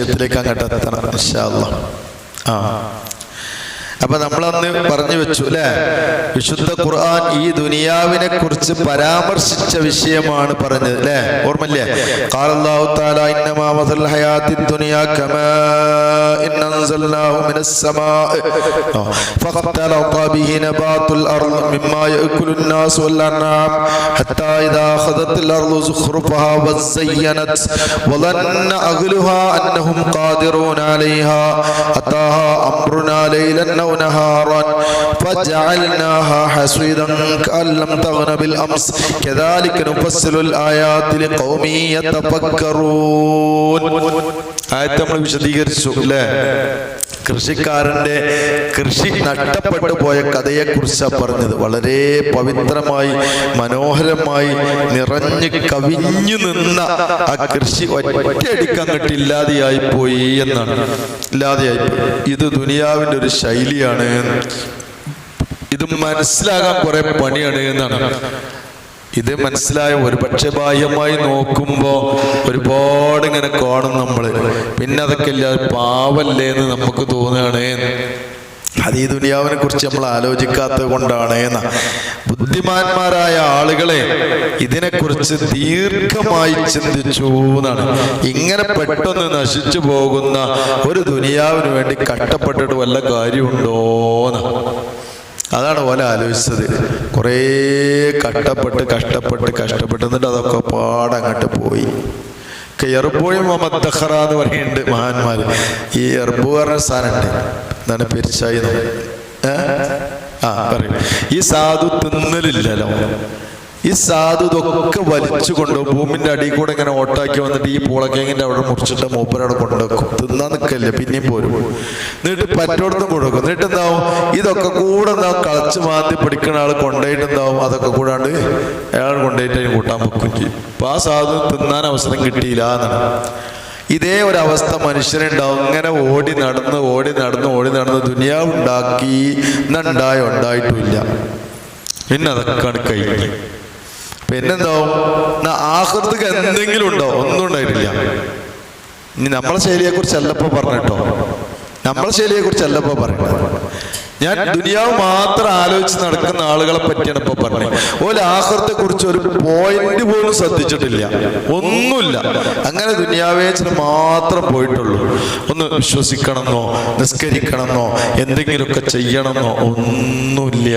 ഇൻഷാ അല്ലാ. ആ അപ്പൊ നമ്മളന്ന് പറഞ്ഞു വെച്ചു അല്ലെ വിശുദ്ധ ഖുർആൻ ഈ ദുനിയാവിനെ കുറിച്ച് പരാമർശിച്ച വിഷയമാണ് പറഞ്ഞത് അല്ലെ ഓർമ്മല്ലേ قال الله تعالى انما مثل الحياه الدنيا كماء إن انزلناه من السماء فاختلط به نبات الارض مما ياكل الناس والانعام حتى اذا اخذت الارض زخرفها وزينت وظن اهلها انهم قادرون عليها اتاها امرنا ليلا نهارا فجعلناها حصيدا كأن لم تغن بالأمس. كذلك نفصل الآيات لقوم يتفكرون. ആയത്ത് നമ്മൾ വിശദീകരിച്ചു അല്ലേ? കൃഷിക്കാരന്റെ കൃഷി നഷ്ടപ്പെട്ടു പോയ കഥയെ കുറിച്ചാണ് പറഞ്ഞത്. വളരെ പവിത്രമായി മനോഹരമായി നിറഞ്ഞു കവിഞ്ഞു നിന്ന ആ കൃഷി ഒറ്റയടിക്കാൻ കിട്ടില്ലാതെയായി പോയി എന്നാണ്. ഇല്ലാതെയായി ഇത് ദുനിയാവിന്റെ ഒരു ശൈലിയാണ്. ഇത് മനസ്സിലാകാൻ കുറെ പണിയാണ് എന്നാണ്. ഇത് മനസ്സിലായ? ഒരു പക്ഷെ ബാഹ്യമായി നോക്കുമ്പോ ഒരുപാട് ഇങ്ങനെ കാണും നമ്മൾ പിന്നെ അതൊക്കെ ഇല്ല പാവല്ലേ എന്ന് നമുക്ക് തോന്നുകയാണ്. അത് ഈ ദുനിയാവിനെ കുറിച്ച് നമ്മൾ ആലോചിക്കാത്തത് കൊണ്ടാണ് എന്ന. ബുദ്ധിമാന്മാരായ ആളുകളെ ഇതിനെക്കുറിച്ച് ദീർഘമായി ചിന്തിച്ചു എന്നാണ്. ഇങ്ങനെ പെട്ടെന്ന് നശിച്ചു പോകുന്ന ഒരു ദുനിയാവിന് വേണ്ടി കഷ്ടപ്പെട്ടിട്ട് വല്ല കാര്യമുണ്ടോ എന്നാണ് അതാണ് പോലെ ആലോചിച്ചത്. കുറേ കഷ്ടപ്പെട്ട് കഷ്ടപ്പെട്ട് കഷ്ടപ്പെട്ട് എന്നിട്ട് അതൊക്കെ പാടങ്ങോട്ട് പോയി. എറുമ്പോഴും മമദ്ദഹറ എന്ന് പറയുന്നുണ്ട് മഹാന്മാര്. ഈ എറുമ്പ് പറഞ്ഞ എന്നാണ് എന്താണ് പെരിച്ചായി ആ പറയും. ഈ സാധു തിന്നലില്ലല്ലോ. ഈ സാധു ഇതൊക്കെ വലിച്ചു കൊണ്ടുപോകും ഭൂമിന്റെ അടിയിൽ കൂടെ ഇങ്ങനെ ഓട്ടാക്കി വന്നിട്ട് ഈ പൂളക്കേങ്ങിന്റെ അവിടെ മുറിച്ചിട്ട് മൂപ്പരവിടെ കൊണ്ടുവെക്കും. തിന്നാൻ നിൽക്കല്ലേ പിന്നെയും പോരും. എന്നിട്ട് പറ്റോടത്തും കൊടുക്കും. എന്നിട്ട് എന്താവും? ഇതൊക്കെ കൂടെ എന്താവും കളച്ച് മാറ്റി പിടിക്കുന്ന ആൾ കൊണ്ടുപോയിട്ട് എന്താവും? അതൊക്കെ കൂടാണ്ട് അയാൾ കൊണ്ടുപോയിട്ട് കൂട്ടാൻ വെക്കും ചെയ്യും. അപ്പൊ ആ സാധു തിന്നാൻ അവസരം കിട്ടിയില്ല എന്നാണ്. ഇതേ ഒരു അവസ്ഥ മനുഷ്യനുണ്ടാവും. ഇങ്ങനെ ഓടി നടന്ന് ഓടി നടന്ന് ഓടി നടന്ന് ദുനിയാവ് ഉണ്ടാക്കി എന്നുണ്ടായോ ഉണ്ടായിട്ടുമില്ല. പിന്നെ അതൊക്കെയാണ് കഴിഞ്ഞ് പിന്നെന്താവും ആഹൃതക്ക് എന്തെങ്കിലും ഉണ്ടോ? ഒന്നും ഉണ്ടായിട്ടില്ല. ഇനി നമ്മളെ ശൈലിയെ കുറിച്ചല്ലപ്പോ പറഞ്ഞിട്ടോ നമ്മളെ ശൈലിയെ കുറിച്ചല്ലപ്പോ പറയുന്നത് ഞാൻ ദുനിയാവ് മാത്രം ആലോചിച്ച് നടക്കുന്ന ആളുകളെ പറ്റിയാണ് ഇപ്പൊ പറഞ്ഞത്. ഓല ആഹൃത്തെ കുറിച്ച് ഒരു പോയിന്റ് പോലും ശ്രദ്ധിച്ചിട്ടില്ല. ഒന്നുമില്ല. അങ്ങനെ ദുനിയാവേച്ചിന് മാത്രം പോയിട്ടുള്ളൂ. ഒന്ന് വിശ്വസിക്കണമെന്നോ നിസ്കരിക്കണമെന്നോ എന്തെങ്കിലുമൊക്കെ ചെയ്യണമെന്നോ ഒന്നുമില്ല.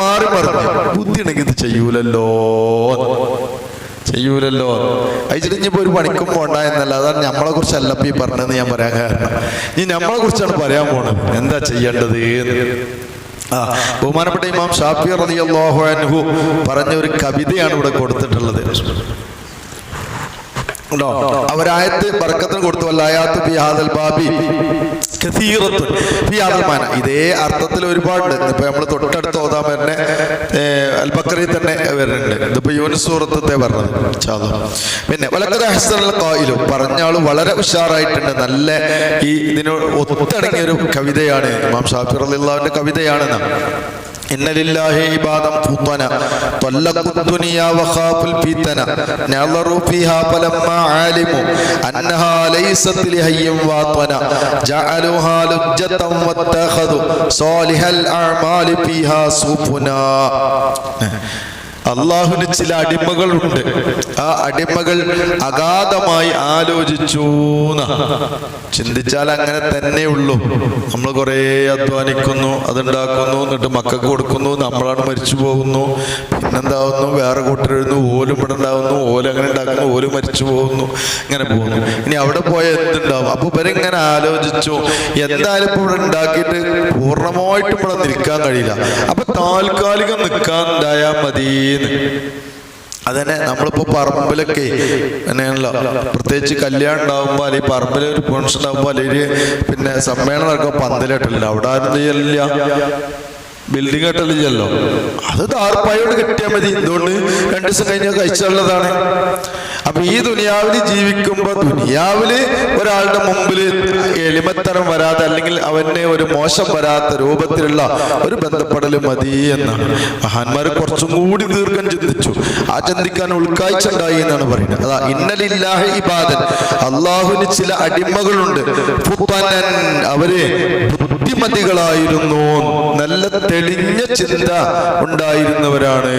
മാറി മറിഞ്ഞ് ബുദ്ധി ഉണ്ടെങ്കിൽ ഇത് ചെയ്യൂലല്ലോ. ചെയ്യൂലല്ലോ. അയച്ചിട്ടിപ്പോ ഒരു പണിക്കും പോണ്ട എന്നല്ല. അതാണ് നമ്മളെ കുറിച്ചല്ല ഈ പറഞ്ഞതെന്ന് ഞാൻ പറയാൻ കാരണം. ഇനി നമ്മളെ കുറിച്ചാണ് പറയാൻ പോണത്. എന്താ ചെയ്യേണ്ടത് ബഹുമാനപ്പെട്ട ഇമാം ഷാഫി റളിയല്ലാഹു അൻഹു പറഞ്ഞ ഒരു കവിതയാണ് ഇവിടെ കൊടുത്തിട്ടുള്ളത്. അവരായത്ത് ബർക്കത്തിന് കൊടുത്തു. ഫി ഇതേ അർത്ഥത്തിൽ ഒരുപാടുണ്ട്. ഇപ്പൊ നമ്മൾ തൊട്ടടുത്ത് ഓതാൻ തന്നെ അൽബക്കറിൽ തന്നെ വരുന്നുണ്ട്. ഇതിപ്പോ യൂനിസ് സൂറത്തത്തെ പറഞ്ഞത്. പിന്നെ വളരെ ഖായിലു പറഞ്ഞ വളരെ ഉഷാറായിട്ടുണ്ട്. നല്ല ഈ ഇതിനോട് ഒത്തടങ്ങിയ ഒരു കവിതയാണ് ഇമാം ഷാഫി കവിതയാണ് കവിതയാണെന്ന് إن لله عبادا فطنا طلقوا الدنيا وخافوا الفتنة نظروا فيها فلما علموا أنها ليست لهي واطنا جعلوها لجة واتخذوا صالح الأعمال فيها سفنا അള്ളാഹുവിന് ചില അടിമകളുണ്ട്. ആ അടിമകൾ അഗാധമായി ആലോചിച്ചൂന്നാ. ചിന്തിച്ചാൽ അങ്ങനെ തന്നെ തന്നെയുള്ളൂ നമ്മൾ കുറേ അധ്വാനിക്കുന്നു അതുണ്ടാക്കുന്നു എന്നിട്ട് മക്കൾക്ക് കൊടുക്കുന്നു നമ്മളാണ് മരിച്ചു പോകുന്നു. പിന്നെന്താവുന്നു? വേറെ കൂട്ടരെഴുന്നു ഓലും ഇവിടെ ഉണ്ടാവുന്നു ഓൽ അങ്ങനെ ഉണ്ടാക്കുന്നു ഓൽ മരിച്ചു പോകുന്നു. ഇങ്ങനെ പോകുന്നു. ഇനി അവിടെ പോയ എന്തുണ്ടാവും? അപ്പൊ ഇവരിങ്ങനെ ആലോചിച്ചു. എന്തായാലും ഇപ്പൊ ഇവിടെ ഉണ്ടാക്കിയിട്ട് പൂർണമായിട്ടും ഇവിടെ നിൽക്കാൻ കഴിയില്ല. അപ്പൊ താൽക്കാലികം നിൽക്കാൻ ഉണ്ടായാൽ മതിയെന്ന് അതന്നെ നമ്മളിപ്പോ പറമ്പിലൊക്കെ അങ്ങനെയാണല്ലോ. പ്രത്യേകിച്ച് കല്യാണം ഉണ്ടാകുമ്പോൾ അല്ലെങ്കിൽ പറമ്പിൽ ഒരു ഫംഗ്ഷൻ ഉണ്ടാകുമ്പോൾ അല്ലെങ്കിൽ പിന്നെ സമ്മേളനം നടക്കുമ്പോൾ പന്തലിട്ടില്ല അവിടെ ആരും ചെയ്യലില്ല. ബിൽഡിംഗ് കെട്ടലില്ലല്ലോ അത് താർപ്പായോട് കെട്ടിയാൽ മതി. എന്തുകൊണ്ട് രണ്ടു ദിവസം കഴിഞ്ഞ കഴിച്ചുള്ളതാണ് അപ്പൊ ഈ ദുനിയാവിൽ ജീവിക്കുമ്പോ ദുനിയാവിൽ ഒരാളുടെ മുമ്പിൽ എളിമത്തരം വരാതെ അല്ലെങ്കിൽ അവനെ ഒരു മോശം വരാത്ത രൂപത്തിലുള്ള ഒരു ബന്ധപ്പെടൽ മതി എന്നാണ്. മഹാന്മാർ കുറച്ചും കൂടി ദീർഘം ചിന്തിച്ചു. ആ ചിന്തിക്കാൻ ഉൾക്കാഴ്ച ഉണ്ടായി എന്നാണ് പറയുന്നത്. അതാ ഇന്നലില്ലാഹ് ഇബാദൻ. അള്ളാഹുവിന് ചില അടിമകളുണ്ട്. അവർ ബുദ്ധിമതികളായിരുന്നു. നല്ല തെളിഞ്ഞ ചിന്ത ഉണ്ടായിരുന്നവരാണ്.